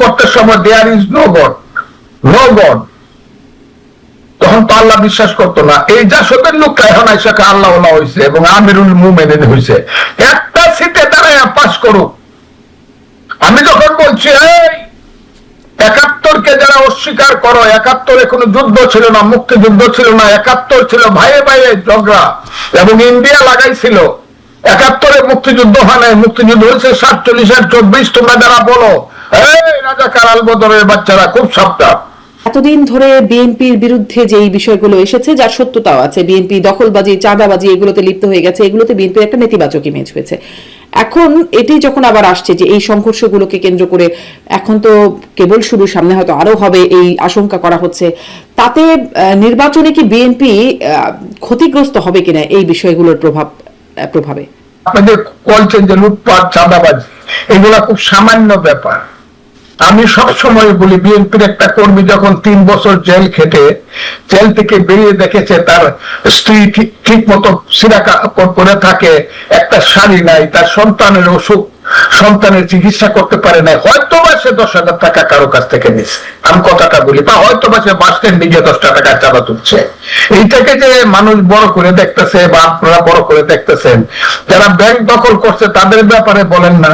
করতে সময় there is no God no God তখন তো আল্লাহ বিশ্বাস করতো না। এই লোকটা এখন আইসাকে আল্লাহ হয়েছে এবং আমিরুল মুমেনিন হয়েছে একটা সিটে করুক। আমি যখন বলছি, এই একাত্তরকে যারা অস্বীকার করো, একাত্তরে কোনো যুদ্ধ ছিল না, মুক্তিযুদ্ধ ছিল না, একাত্তর ছিল ভাইয়ে ভাইয়ে ঝগড়া এবং ইন্ডিয়া লাগাইছিল। একাত্তরে মুক্তিযুদ্ধ হয় নাই, মুক্তিযুদ্ধ হয়েছে সাতচল্লিশ আর চব্বিশ, তোমরা যারা বলো। এই রাজাকার আলবদরের বাচ্চারা খুব সাবধান। এতদিন ধরে বিএনপির বিরুদ্ধে যে বিষয়গুলো এসেছে, যার সত্যতাও আছে। বিএনপি দখলবাজি, চাঁদাবাজি, এগুলোতে লিপ্ত হয়ে গেছে। এগুলোতে বিএনপির একটা নেতিবাচক ইমেজ হয়েছে। এখন এটি যখন আবার আসছে যে এই সংঘর্ষগুলোকে কেন্দ্র করে এখন তো কেবল শুরু সামনে হয়তো আরও হবে এই আশঙ্কা করা হচ্ছে, তাতে নির্বাচনে কি বিএনপি ক্ষতিগ্রস্ত হবে কিনা এই বিষয়গুলোর প্রভাব? প্রভাবে আপনাদের কল যে লুটপাট চাঁদাবাজি এগুলা খুব সামান্য ব্যাপার। আমি সব সময় বলি, বিএনপির একটা কর্মী যখন তিন বছর জেল খেটে, জেল থেকে বেরিয়ে দেখেছে তার স্ত্রী ঠিক মতো কাপড় থাকে, একটা শাড়ি নাই, তার সন্তানের অসুখ সন্তানের চিকিৎসা করতে পারে নাই হয়তো বা সে দশ হাজার টাকা কারও কাছ থেকে নিচ্ছে আমি কথাটা বলি, বা হয়তো বা সে বাস স্ট্যান্ডে গিয়ে দশটা টাকা চাঁদা তুলছে। এইটাকে যে মানুষ বড় করে দেখতেছে, বা আপনারা বড় করে দেখতেছেন, যারা ব্যাংক দখল করছে, তাদের ব্যাপারে বলেন না।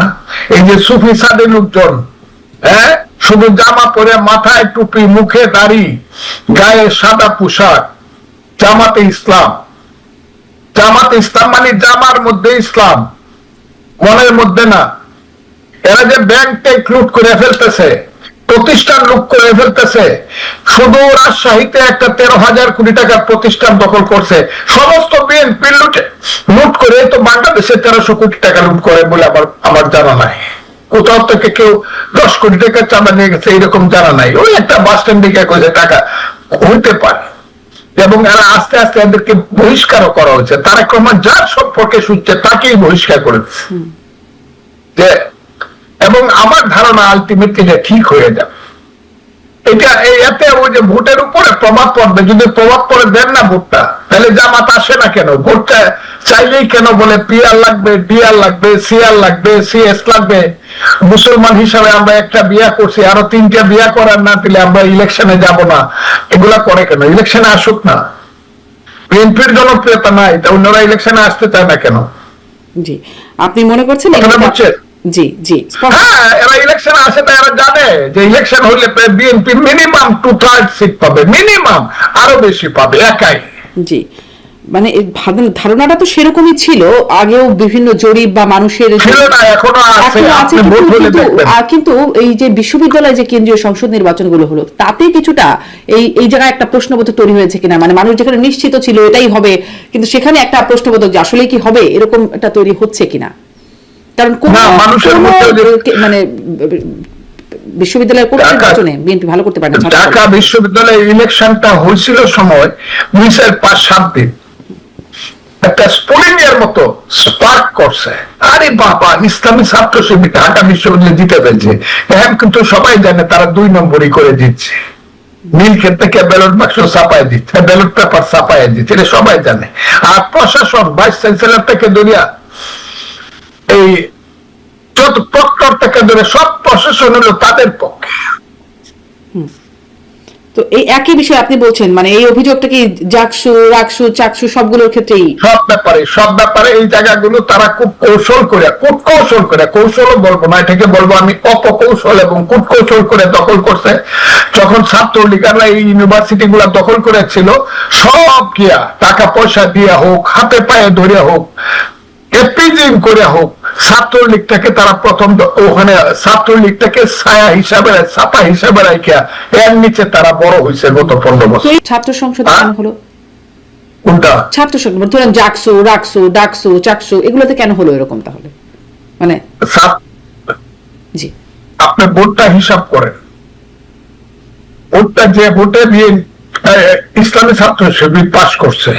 এই যে সুফি সাদে লোকজন হ্যাঁ শুধু জামা পরে মাথায় টুপি, মুখে দাড়ি, গায়ে সাদা পোশাক, জামাতে ইসলাম। জামাতে ইসলাম মানে জামার মধ্যে ইসলাম, মনের মধ্যে না। এরা যে ব্যাংক টেক লুট করে ফেলতেছে, প্রতিষ্ঠান লুট করে ফেলতেছে, শুধু রাজশাহীতে একটা তেরো হাজার কোটি টাকার প্রতিষ্ঠান দখল করছে, সমস্ত বিএনপি লুটে লুট করে তো বাংলাদেশে তেরোশো কোটি টাকা লুট করে বলে আমার আমার জানা নাই। কোথাও থেকে কেউ দশ কোটি টাকা চাঁদা নিয়ে গেছে এরকম জানা নাই। ওই একটা বাস স্ট্যান্ডে গিয়ে কয়েছে টাকা হইতে পারে। এবং এরা আস্তে আস্তে এদেরকে বহিষ্কার করা হয়েছে। তারা ক্রমা যার সম্পর্কে শুনছে তাকেই বহিষ্কার করেছে যে এবং আমার ধারণা আলটিমেটলি যে ঠিক হয়ে যাবে। এটা এতে ওই যে ভোটের উপরে প্রভাব পড়বে যদি প্রভাব পড়ে দেন না ভোটটা। তাহলে জামাত আসে না কেন? ভোটটা চাইলেই কেন বলে পিআর লাগবে ডিআর লাগবে সিআর লাগবে সিএস লাগবে? মুসলমান হিসাবে আমরা একটা বিয়া করছি আরও তিনটা বিয়া করার না দিলে আমরা ইলেকশনে যাব না। এগুলা করে কেন? ইলেকশনে আসুক না। বিএনপির জনপ্রিয়তা নাই তা অন্যরা ইলেকশনে আসতে চায় না কেন? জি। আপনি মনে করছেন জি জি। হ্যাঁ এরা ইলেকশন আসে জানে যে ইলেকশন হইলে BNP minimum two third seat পাবে মিনিমাম আরও বেশি পাবে একাই। জি। মানে ধারণাটা তো সেরকমই ছিল আগেও বিভিন্ন জরিপ বা মানুষের কিন্তু হলে এই যে বিশ্ববিদ্যালয়ে যে কেন্দ্রীয় সংসদ নির্বাচনগুলো হলো তাতে কিছুটা এই এই জায়গায় একটা প্রশ্নবোধক তৈরি হয়েছে কিনা? মানে মানুষ যেখানে নিশ্চিত ছিল এটাই হবে কিন্তু সেখানে একটা প্রশ্নবোধক যে আসলে কি হবে এরকম একটা তৈরি হচ্ছে কিনা? কারণ কোন মানে বিশ্ববিদ্যালয়ের কোন নির্বাচনে বিএনপি ভালো করতে পারে না ঢাকা বিশ্ববিদ্যালয়ে ইলেকশনটা হয়েছিল সময় দুইশের পাঁচ সাত দিন। একটা স্পোলিং এর মতো স্পার্ক করছে। আরে বাবা ইসলামী ছাত্র শিবির ঢাকা বিশ্ববিদ্যালয়ে জিতে ফেলছে। এখন কিন্তু সবাই জানে তারা দুই নম্বরই করে দিচ্ছে নীল ক্ষেত থেকে ব্যালট বাক্স ছাপায় দিচ্ছে ব্যালট পেপার ছাপায় দিচ্ছে এটা সবাই জানে। আর প্রশাসন ভাইস চ্যান্সেলর থেকে দুনিয়া এই যত প্রক্টর থেকে ধরে সব প্রশাসন হলো তাদের পক্ষে। তো এই একই বিষয়ে আপনি বলছেন মানে এই অভিযোগটা কি জাকসু রাকসু চাকসু সবগুলোর ক্ষেত্রেই? সব ব্যাপারে সব ব্যাপারে এই জায়গাগুলো তারা খুব কৌশল করে খুব কৌশল করে। কৌশলও বলব না এটাকে বলব আমি অপকৌশল এবং খুব কৌশল করে দখল করছে। যখন ছাত্রলীগাররা এই ইউনিভার্সিটি গুলা দখল করেছিল সব গিয়া টাকা পয়সা দিয়া হোক হাতে পায়ে ধরে হোক এপিজিং করে হোক ছাত্রলীগটাকে তারা প্রথম ওখানে ছাত্রলীগটাকে ছায়া হিসাবে ছাপা হিসাবে রাখিয়া এর নিচে তারা বড় হয়েছে গত পনেরো বছর। ছাত্র সংসদ? কেন হলো? কোনটা? ছাত্র সংসদ ধরেন জাকসু রাকসু ডাকসু চাকসু এগুলোতে কেন হলো এরকম তাহলে? মানে জি। আপনি ভোটটা হিসাব করেন। ভোটটা যে ভোটে আহ, ইসলামী ছাত্র শিবির পাশ করছে।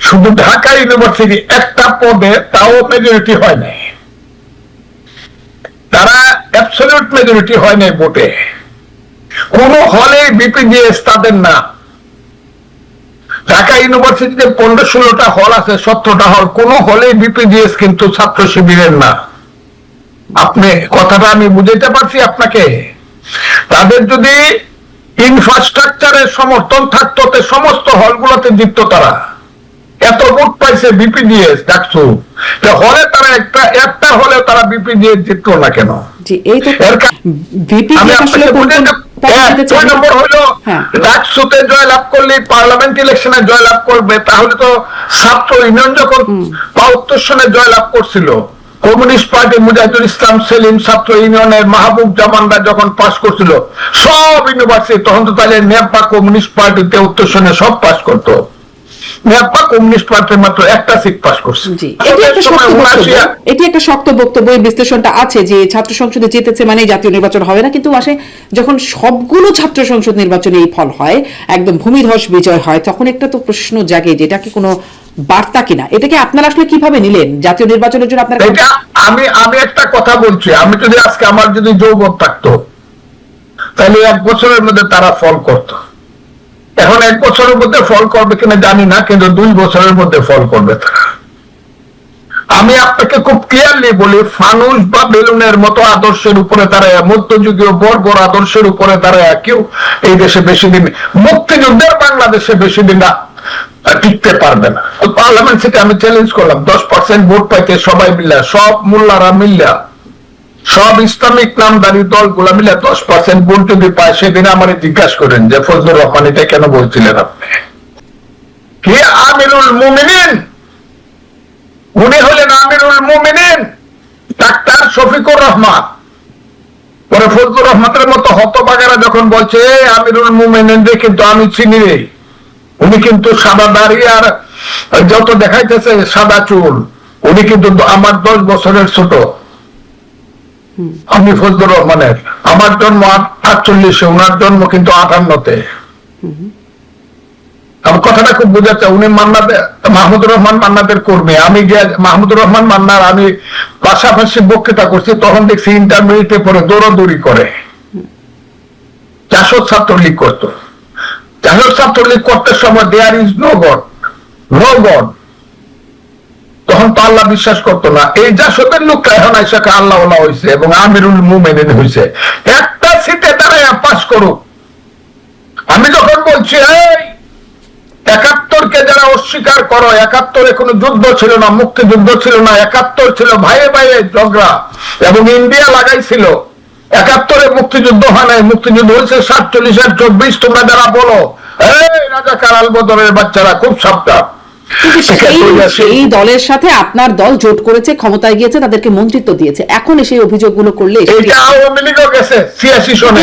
শুধু ঢাকা ইউনিভার্সিটি একটা পদে তাও মেজরিটি হয় নাই। তারা অ্যাবসলিউট মেজরিটি হয় নাই ভোটে। কোন হলে বিপিজিএস তাদের না। ঢাকা ইউনিভার্সিটিতে পনেরো ষোলোটা হল আছে, সতেরোটা হল। কোন হলে বিপিজিএস কিন্তু ছাত্র শিবিরের না। আপনি কথাটা আমি বুঝাইতে পারছি আপনাকে? তাদের যদি ইনফ্রাস্ট্রাকচারের সমর্থন থাকতো সমস্ত হলগুলোতে জিততো তারা। এত ভোট পাইছে বিপিডিএস ডাকছু হলে তারা একটা একটা হলে তারা বিপিডিএস জিতলো না কেন? তো হ্যাঁ। ডাকসুতে জয়লাভ করলে পার্লামেন্ট ইলেকশনে জয়লাভ করবে তাহলে তো ছাত্র ইউনিয়ন যখন জয়লাভ করছিল কমিউনিস্ট পার্টি মুজাহিদুল ইসলাম সেলিম ছাত্র ইউনিয়নের মাহবুব জামানরা যখন পাশ করছিল সব ইউনিভার্সিটি তখন তো তাহলে নেপা কমিউনিস্ট পার্টিতে উত্তরসনে সব পাশ করতো। নেপা কমিউনিস্ট পার্টি মাত্র একটা সিট পাশ করছে। এটি একটা শক্ত বক্তব্য। উনআশি- এটি একটা শক্ত বক্তব্য এই বিশ্লেষণটা আছে যে ছাত্র সংসদে জিতেছে মানে জাতীয় নির্বাচন হবে না কিন্তু আসে যখন সবগুলো ছাত্র সংসদ নির্বাচনে এই ফল হয় একদম ভূমিধস বিজয় হয় তখন একটা তো প্রশ্ন জাগে যে এটা কি কোনো বার্তা কিনা? এটাকে আপনারা আসলে কীভাবে নিলেন জাতীয় নির্বাচনের জন্য আপনারা আমি আমি একটা কথা বলছি আমি যদি আজকে আমার যদি যৌবন থাকতো তাহলে এক বছরের মধ্যে তারা ফল করত। এখন এক বছরের মধ্যে ফল করবে কিনা জানি না, কিন্তু দুই বছরের মধ্যে ফল করবে আমি আপনাকে খুব ক্লিয়ারলি বলি, ফানুস বা বেলুনের মতো আদর্শের উপরে দাঁড়ায়, মধ্যযুগীয় বর্বর আদর্শের উপরে তারা কেউ এই দেশে বেশি দিন মুক্তিযুদ্ধের বাংলাদেশে বেশি দিন না টিকতে পারবে না। পার্লামেন্ট থেকে আমি চ্যালেঞ্জ করলাম, দশ পার্সেন্ট ভোট পাইতে সবাই মিল্লা সব মোল্লারা মিল্লা সব ইসলামিক নামদারি দলগুলা মিলে দশ পার্সেন্ট ভোট যদি পায় সেদিন আমার জিজ্ঞাসা করেন যে ফজলুর রহমান এটা কেন বলছিলেন আপনি? কি আমিরুল মুমিনিন? উনি হলেন আমিরুল মুমিনিন ডাক্তার শফিকুর রহমান। পরে ফজলুর রহমানের মতো হতবাগারা যখন বলছে "এ, আমিরুল মুমিনিন রে কিন্তু আমি চিনি উনি কিন্তু সাদা দাড়ি আর যত দেখাইতেছে সাদা চুল। উনি কিন্তু আমার দশ বছরের ছোট। আমি ফজলুর রহমানের। আমার জন্ম আটচল্লিশে, উনার জন্ম কিন্তু আটান্নতে। আমার কথাটা খুব বোঝাচ্ছে, উনি মান্নাদের মাহমুদুর রহমান মান্নাদের কর্মী। আমি যে মাহমুদুর রহমান মান্নার আমি পাশাপাশি বক্তৃতা করছি, তখন দেখছি ইন্টারমিডিয়েটে পরে দৌড়াদৌড়ি করে। চারশো ছাত্রলীগ করতো। চারশো ছাত্রলীগ করতে সময় there is no God no God তখন তো আল্লাহ বিশ্বাস করতো না। এই জাসদের লোকটা এখন আইসাকে আল্লাহ হয়েছে এবং আমিরুল মুমেনিন হয়েছে একটা সিটে দাঁড়ায় পাস করুক। আমি যখন বলছি, এই, একাত্তরকে যারা অস্বীকার করো, একাত্তরে কোনো যুদ্ধ ছিল না, মুক্তিযুদ্ধ ছিল না, একাত্তর ছিল ভাইয়ে ভাইয়ে ঝগড়া এবং ইন্ডিয়া লাগাইছিল। একাত্তরে মুক্তিযুদ্ধ হয় নাই, মুক্তিযুদ্ধ হয়েছে সাতচল্লিশ আর চব্বিশ, তোমরা যারা বলো, এই রাজা কারাল বদরের বাচ্চারা খুব সাবধান। কিন্তু সেই সেই দলের সাথে আপনার দল জোট করেছে ক্ষমতায় গিয়েছে তাদেরকে মন্ত্রিত্ব দিয়েছে। এখন সেই অভিযোগগুলো করলে এটা আওয়ামী লীগও গেছে ছিয়াশি সনে।